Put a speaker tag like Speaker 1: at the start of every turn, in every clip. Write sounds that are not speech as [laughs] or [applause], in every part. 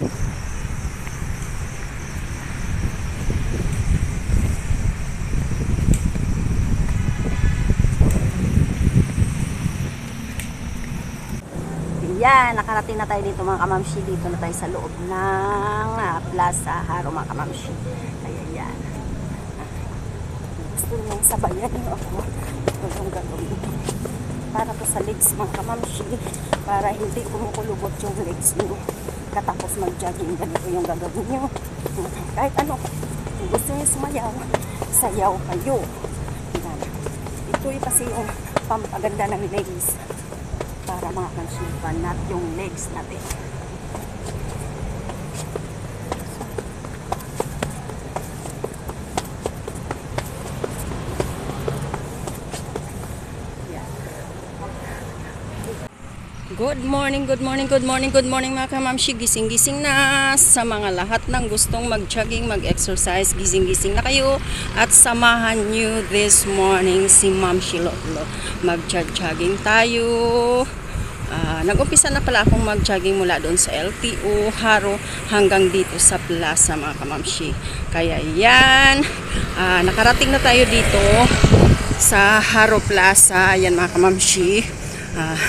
Speaker 1: Yan, nakarating na tayo dito mga kamamshi. Dito na tayo sa loob ng ah, Plaza Haro mga kamamshi. Kaya yan. Gusto niyong sabayan niyo ako. Ito yung gagawin. Para to sa legs mga kamamshi. Para hindi kumukulubot yung legs niyo. Katapos mag-jogging, ganito yung gagawin niyo. Kahit ano, kung gusto niyo sumayaw, sayaw kayo. Yan. Ito yung kasi yung pampaganda ng legs para mga kansipan nat yung legs natin. Good morning, good morning, good morning, good morning mga kamamshi. Gising-gising na sa mga lahat ng gustong mag-jogging, mag-exercise. Gising-gising na kayo at samahan nyo this morning si Ma'am Shilotlo. Mag-jogging tayo. Ah, nag-umpisa na pala akong mag-jogging mula doon sa LTO, Haro, hanggang dito sa plaza mga kamamshi. Kaya yan, ah, nakarating na tayo dito sa Haro Plaza. Yan mga kamamshi. Ah,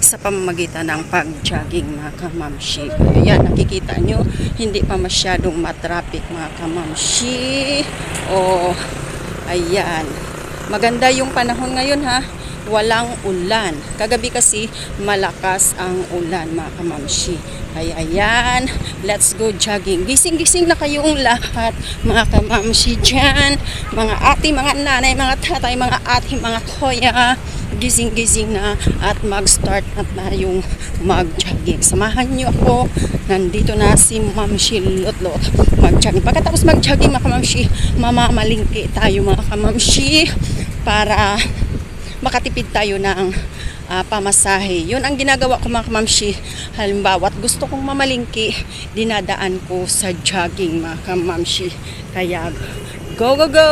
Speaker 1: sa pamamagitan ng pag-jogging mga kamamshi. Kaya yan, nakikita nyo, hindi pa masyadong matraffic mga kamamshi. O, ayan. Maganda yung panahon ngayon ha walang ulan. Kagabi kasi malakas ang ulan mga kamamshi. Kaya ayan, let's go jogging. Gising-gising na kayong lahat mga kamamshi dyan. Mga ate, mga nanay, mga tatay, mga ate, mga kuya. Gising-gising na at mag-start na tayong mag-jogging. Samahan niyo ako. Nandito na si Ma'am Shilotlot mag-jogging. Pagkatapos mag-jogging mga kamamshi, mamamalingki tayo mga kamamshi para makatipid tayo ng ah, pamasahe. Yun ang ginagawa ko mga kamamshi. Halimbawa, at gusto kong mamalingki, dinadaan ko sa jogging mga kamamshi. Kaya, go, go, go!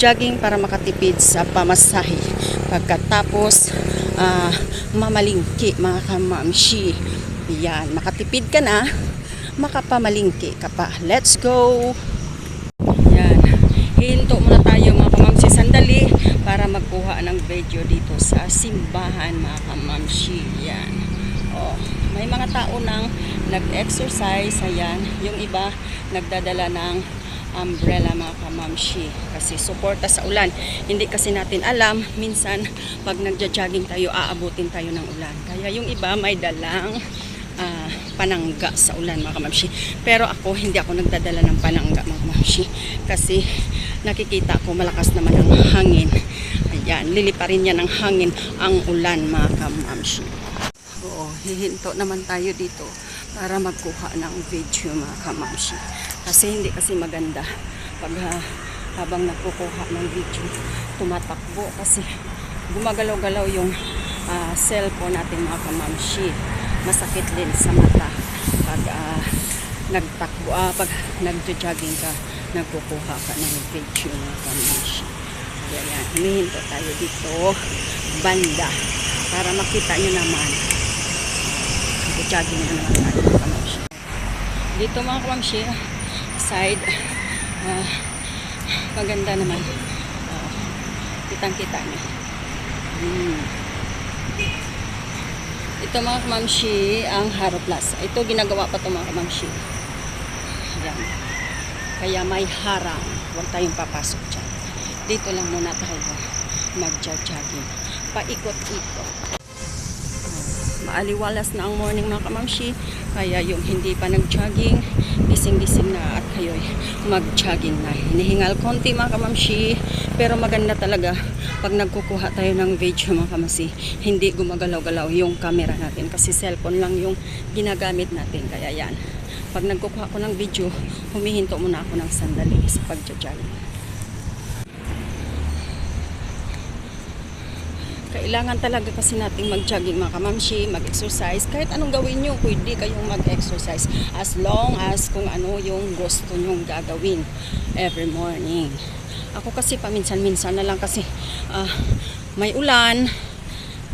Speaker 1: Jogging para makatipid sa pamasahe. Pagkatapos, ah, mamalingki mga kamamshi. Yan, makatipid ka na, makapamalingki ka pa. Let's go! Yan. Hinto muna tayo mga kamamsi sandali para magkuha ng video dito sa simbahan mga kamamsi. Yan. Oh, may mga tao nang nag-exercise. Ayan. Yung iba nagdadala ng umbrella mga kamamshi kasi suporta sa ulan. Hindi kasi natin alam minsan pag nagja-jogging tayo aabutin tayo ng ulan. Kaya yung iba may dalang ah, panangga sa ulan mga kamamshi. Pero ako, hindi ako nagdadala ng panangga mga kamamshi. Kasi nakikita ko malakas naman ang hangin. Ayan, liliparin niya ng hangin ang ulan mga kamamshi. Oo, hihinto naman tayo dito para magkuha ng video mga kamamshi. Kasi hindi kasi maganda pag ah, habang nagkukuha ng video tumatakbo. Kasi gumagalaw-galaw yung ah, cellphone natin mga kamamshi masakit din sa mata pag ah, nagtakbo ah, pag nagjo-jogging ka nagkukuha ka ng video mga kamamshi kaya yan humihinto tayo dito banda para makita nyo naman. Nagjo-jogging na naman tayo mga kamamshi dito mga kamamshi side ah, maganda naman Ah, kitang kita nyo hmm. Ito mga kamamshi, ang Haro Plaza. Ito ginagawa pa ito mga kamamshi. Yan. Kaya may harang. Huwag tayong papasok dyan. Dito lang muna tayo mag-jogging. Paikot-ikot. Maaliwalas na ang morning mga kamamshi. Kaya yung hindi pa nag-jogging, gising-gising na at kayo'y mag-jogging na. Hinihingal konti mga kamamshi. Pero maganda talaga pag nagkukuha tayo ng video mga kamasi, hindi gumagalaw-galaw yung camera natin kasi cellphone lang yung ginagamit natin. Kaya yan. Pag nagkukuha ko ng video, humihinto muna ako ng sandali sa pagja-jogging. Kailangan talaga kasi nating mag-jogging mga kamamshi, mag-exercise. Kahit anong gawin nyo, pwede kayong mag-exercise. As long as kung ano yung gusto nyong gagawin every morning. Ako kasi paminsan-minsan na lang kasi ah, may ulan,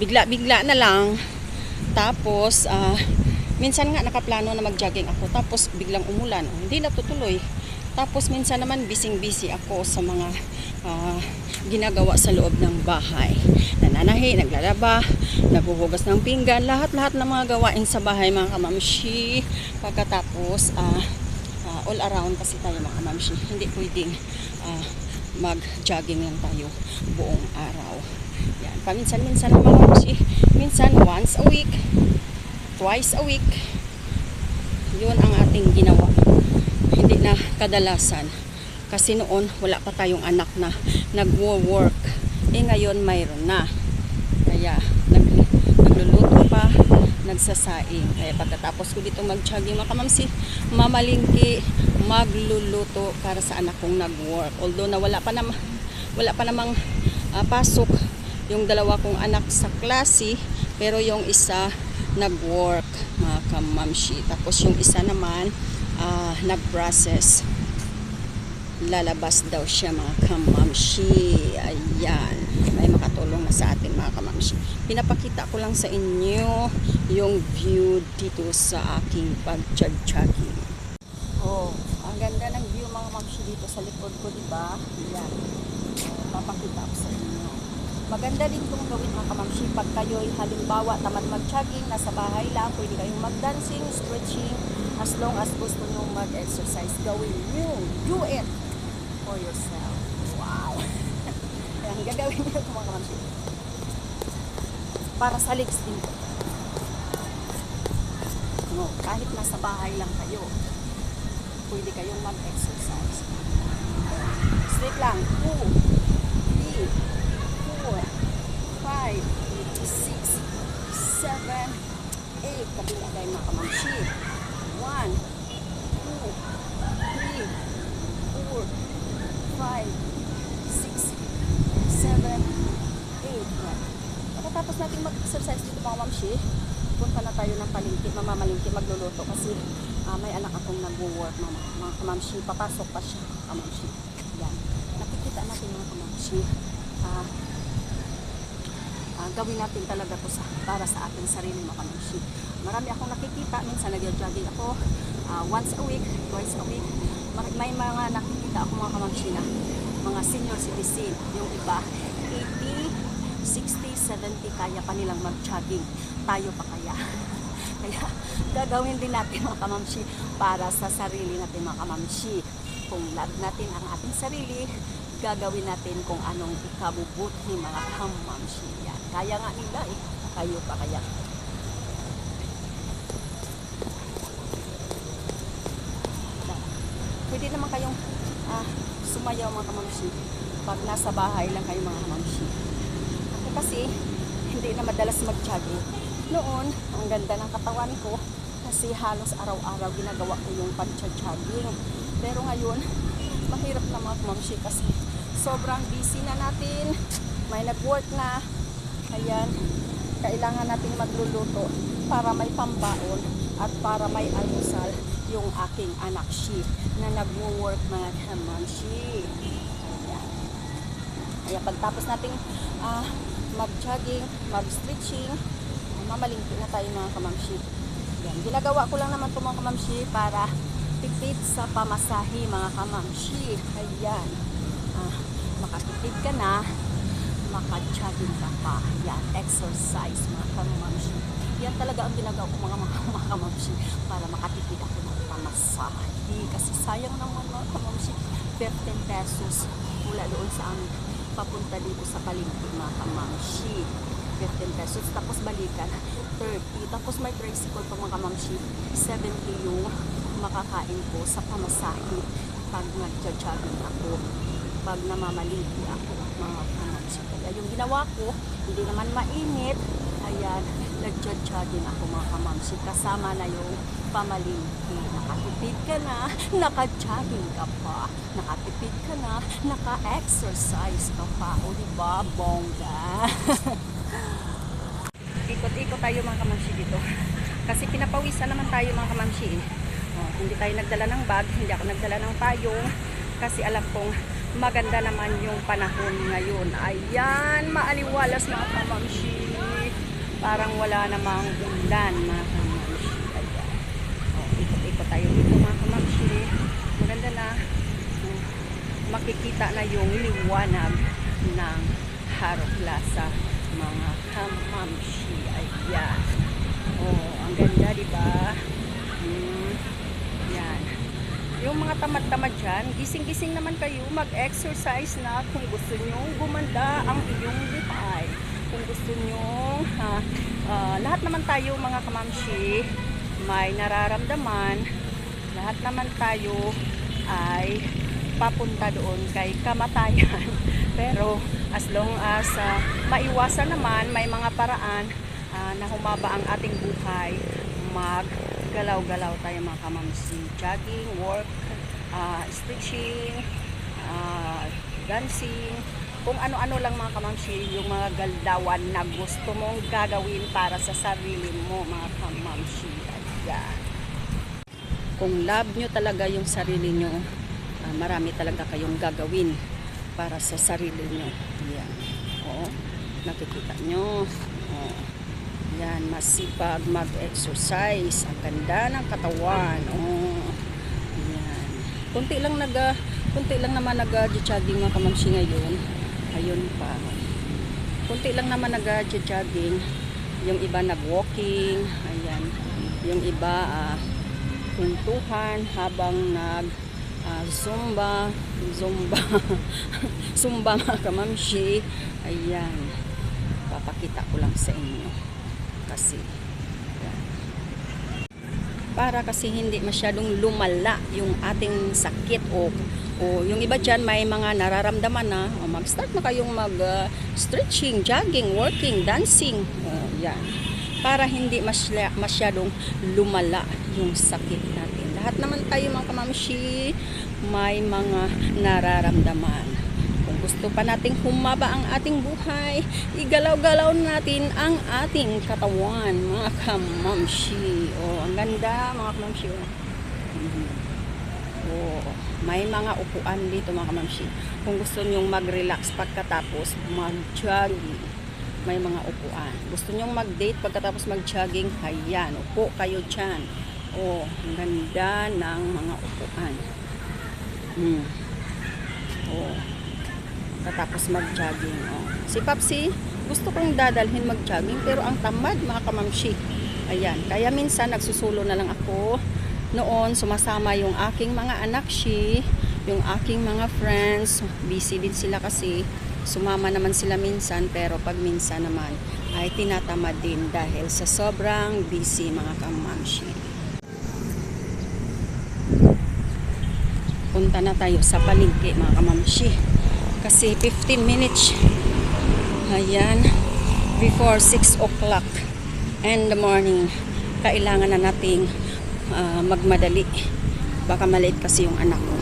Speaker 1: bigla-bigla na lang. Tapos, ah, minsan nga nakaplano na mag-jogging ako tapos biglang umulan. Hindi natutuloy. Tapos minsan naman bising-busy ako sa mga ah, ginagawa sa loob ng bahay. Nananahi, naglalaba, naghuhugas ng pinggan, lahat-lahat ng mga gawain sa bahay mga kamamshi. Pagkatapos, ah, ah, all around kasi tayo mga kamamshi. Hindi pwedeng ah, mag-jogging lang tayo buong araw. Yan, paminsan-minsan mga kamamshi. Minsan once a week, twice a week. Yun ang ating ginawa hindi na kadalasan. Kasi noon, wala pa tayong anak na nagwo-work. Eh ngayon, mayroon na. Kaya, nag, nagluluto pa, nagsasaing. Kaya pagkatapos ko dito mag-jogging, mga kamamsi, mamalingki, magluluto para sa anak kong nag-work. Although na wala pa namang, wala pa namang ah, pasok yung dalawa kong anak sa klase, pero yung isa nag-work, mga kamamsi. Tapos yung isa naman, ah, nag-process. Lalabas daw siya mga kamamshi. Ayan. May makatulong na sa atin mga kamamshi. Pinapakita ko lang sa inyo yung view dito sa aking pag-jogging. Oh, ang ganda ng view mga kamamshi dito sa likod ko, di ba? Ayan. Papakita ko sa inyo. Maganda din itong gawin mga kamamshi pag kayo'y halimbawa tamad mag-jogging, nasa bahay lang, pwede kayong mag-dancing, stretching, as long as gusto nyo mag-exercise, gawin nyo. Do it for yourself. Wow! [laughs] Ayan, gagawin nyo ito mga kamamshi. Para sa legs din. No, kahit nasa bahay lang kayo, pwede kayong mag-exercise. Straight lang. 2, 3, 4, 5, 6, 7, 8. Kabila tayo mga kamamshi. 1, 2, 3, 4, 5, 6, 7, 8. Pagkatapos natin mag-exercise dito mga mamshi, punta na tayo ng palengke, mamamalingki, magluluto kasi ah, may anak akong nag-work mga, mga kamamshi, papasok pa siya kamamshi. Yan. Nakikita natin mga kamamshi. Ah, ah, gawin natin talaga to sa, para sa ating sarili mga kamamshi. Marami akong nakikita, minsan nag-jogging ako ah, once a week, twice a week. May mga nakikita ako mga kamamshi na mga senior citizen, yung iba 80, 60, 70 kaya pa nilang mag-jogging. Tayo pa kaya. [laughs] kaya gagawin din natin mga kamamshi para sa sarili natin mga kamamshi. Kung love natin ang ating sarili, gagawin natin kung anong ikabubuti mga kamamshi. Yan. Kaya nga nila eh. Kayo pa kaya. Pwede naman kayong ah, sumayaw mga kamamshi pag nasa bahay lang kayo mga kamamshi. Ako kasi hindi na madalas mag-jogging. Noon, ang ganda ng katawan ko kasi halos araw-araw ginagawa ko yung pag-jogging. Pero ngayon, mahirap na mga kamamshi kasi sobrang busy na natin. May nag-work na. Ayan, kailangan natin magluluto para may pambaon at para may almusal yung aking anak shi na nagwo-work mga kamamshi. Ayan. Kaya pagtapos nating ah, mag-jogging, mag-stretching, ah, mamalingki na tayo mga kamamshi. Yan. Ginagawa ko lang naman ito mga kamamshi para tipid sa pamasahe mga kamamshi. Ayan. Ah, makatipid ka na, maka-jogging ka pa. Yan. Exercise mga kamamshi. Yan talaga ang ginagawa ko mga mga, mga kamamshi para makatipid ako ng pamasahe. Kasi sayang naman mga kamamshi. 15 pesos mula doon sa amin papunta dito sa palengke mga kamamshi. 15 pesos. Tapos balikan, 30. Tapos may tricycle pa mga kamamshi. 70 yung makakain ko sa pamasahe pag nagja-jogging ako. Pag namamalingki ako mga kamamshi. Kaya yung ginawa ko, hindi naman mainit. Ayan, nagja-jogging ako mga kamamshi. Kasama na yung pamalingki. Nakatipid ka na, [laughs] naka-jogging ka pa. Nakatipid ka na, naka-exercise ka pa. O diba, bongga? [laughs] Ikot-ikot tayo mga kamamshi dito. Kasi pinapawisan naman tayo mga kamamshi. eh. Oh, hindi tayo nagdala ng bag, hindi ako nagdala ng payong. Kasi alam kong maganda naman yung panahon ngayon. Ayan, maaliwalas mga kamamshi parang wala namang ulan mga kamamshi oh, ikot-ikot tayo dito mga kamamshi maganda na oh, makikita na yung liwanag ng Haro Plaza mga kamamshi ayan. Oh, ang ganda diba hmm, yan yung mga tamad-tamad dyan gising-gising naman kayo. Mag-exercise na kung gusto nyo gumanda ang iyong lipay kung gusto nyo ha, ah, lahat naman tayo mga kamamshi may nararamdaman lahat naman tayo ay papunta doon kay kamatayan. [laughs] Pero as long as ah, maiwasan naman, may mga paraan ah, na humaba ang ating buhay, maggalaw-galaw tayo mga kamamsi. Jogging, work, ah, stretching, ah, dancing, kung ano-ano lang mga kamamsi, yung mga galdawan na gusto mong gagawin para sa sarili mo mga kamamsi. Ayan kung love nyo talaga yung sarili nyo, ah, marami talaga kayong gagawin para sa sarili nyo. Yan. Oo. Nakikita nyo. Oo. Yan. Masipag mag-exercise. Ang ganda ng katawan. Oo. Yan. Kunti lang nag kunti lang naman nag-jogging mga kamamsi ngayon. Ayun pa. Kunti lang naman nag-jogging. Yung iba nag-walking. Ayan. Yung iba ah, kwentuhan habang nag ah, zumba zumba [laughs] zumba mga kamamshi ayan papakita ko lang sa inyo kasi. Para kasi hindi masyadong lumala yung ating sakit o o yung iba dyan may mga nararamdaman na o mag-start na kayong mag ah, stretching, jogging, working, dancing o, yan para hindi masya, masyadong lumala yung sakit natin. Lahat naman tayo mga kamamshi, may mga nararamdaman. Kung gusto pa nating humaba ang ating buhay, igalaw-galaw natin ang ating katawan, mga kamamshi. O, ang ganda mga kamamshi. Oh. Oo. May mga upuan dito mga kamamshi. Kung gusto nyong mag-relax pagkatapos, mag-jogging may mga upuan. Gusto nyong mag-date pagkatapos mag-jogging, hayan, upo kayo dyan. Oh, ganda ng mga upuan. Hmm. Oh. Pagkatapos mag-jogging. Oh. Si Papsi, gusto kong dadalhin mag-jogging pero ang tamad mga kamamshi. Ayan, kaya minsan nagsusulo na lang ako. Noon, sumasama yung aking mga anak shi, yung aking mga friends. Busy din sila kasi sumama naman sila minsan pero pag minsan naman ay tinatamad din dahil sa sobrang busy mga kamamshi. Punta na tayo sa palengke mga kamamshi. Kasi 15 minutes ayan before 6 o'clock in the morning kailangan na nating ah, magmadali. Baka maliit kasi yung anak ko.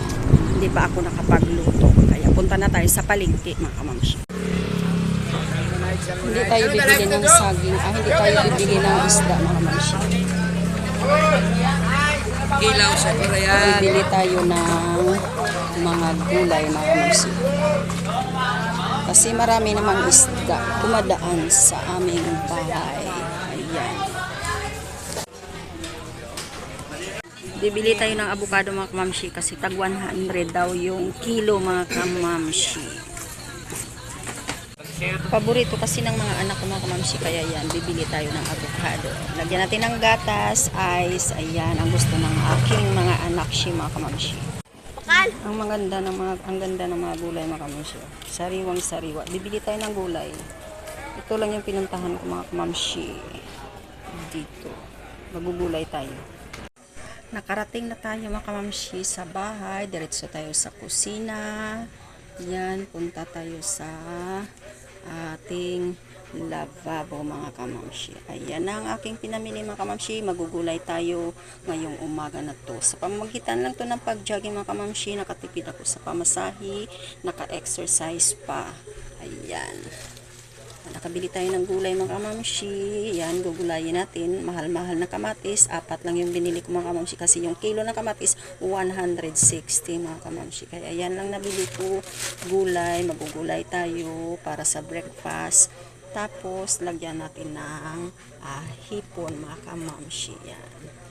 Speaker 1: Hindi pa ako nakapagluto. Kaya punta na tayo sa palengke mga kamamshi hindi tayo bibili ng saging. Ah, hindi tayo bibili ng isda mga kamamshi
Speaker 2: Kilaw sa Korean.
Speaker 1: bibili tayo ng mga gulay mga kamamshi kasi marami namang isda kumadaan sa aming bahay ayan Bibili tayo ng avocado mga kamamshi kasi tag 100 daw yung kilo mga kamamshi. Paborito kasi ng mga anak ko mga kamamshi kaya yan, bibili tayo ng avocado. Lagyan natin ng gatas, ice, ayan, ang gusto ng aking mga anak shi mga kamamshi. Ang maganda ng mga ang ganda ng mga gulay mga kamamshi. Sariwang sariwa. Bibili tayo ng gulay. Ito lang yung pinuntahan ko mga kamamshi. Dito. Magugulay tayo. Nakarating na tayo mga kamamshi sa bahay. Diretso tayo sa kusina. Yan, punta tayo sa ating lavabo mga kamamshi. Ayan na ang aking pinamili mga kamamshi. Magugulay tayo ngayong umaga na to. Sa pamamagitan lang to ng pag-jogging mga kamamshi, nakatipid ako sa pamasahi, naka-exercise pa. Ayan. Nakabili tayo ng gulay mga kamamshi. Yan, gugulayin natin. Mahal-mahal na kamatis. Apat lang yung binili ko mga kamamshi kasi yung kilo ng kamatis 160 mga kamamshi. Kaya yan lang nabili ko. Gulay, magugulay tayo para sa breakfast. Tapos, lagyan natin ng ah, hipon mga kamamshi. Yan.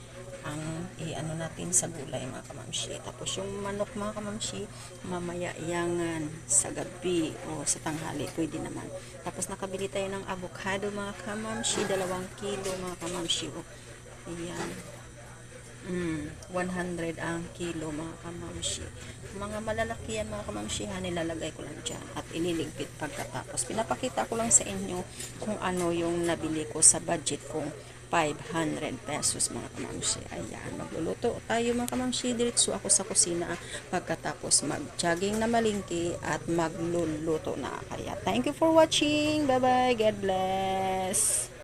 Speaker 1: Ang i-ano natin sa gulay mga kamamshi. Tapos yung manok mga kamamshi, mamaya yangan sa gabi o sa tanghali, pwede naman. Tapos nakabili tayo ng avocado mga kamamshi, dalawang kilo mga kamamshi. O, ayan. Mm, 100 ang kilo mga kamamshi. Mga malalaki yan mga kamamshi ha, nilalagay ko lang dyan at ililigpit pagkatapos. Pinapakita ko lang sa inyo kung ano yung nabili ko sa budget kong 500 pesos mga kamamshi. Ayan, magluluto tayo mga kamamshi. Diretso ako sa kusina pagkatapos mag-jogging na malingki at magluluto na. Kaya thank you for watching. Bye-bye. God bless.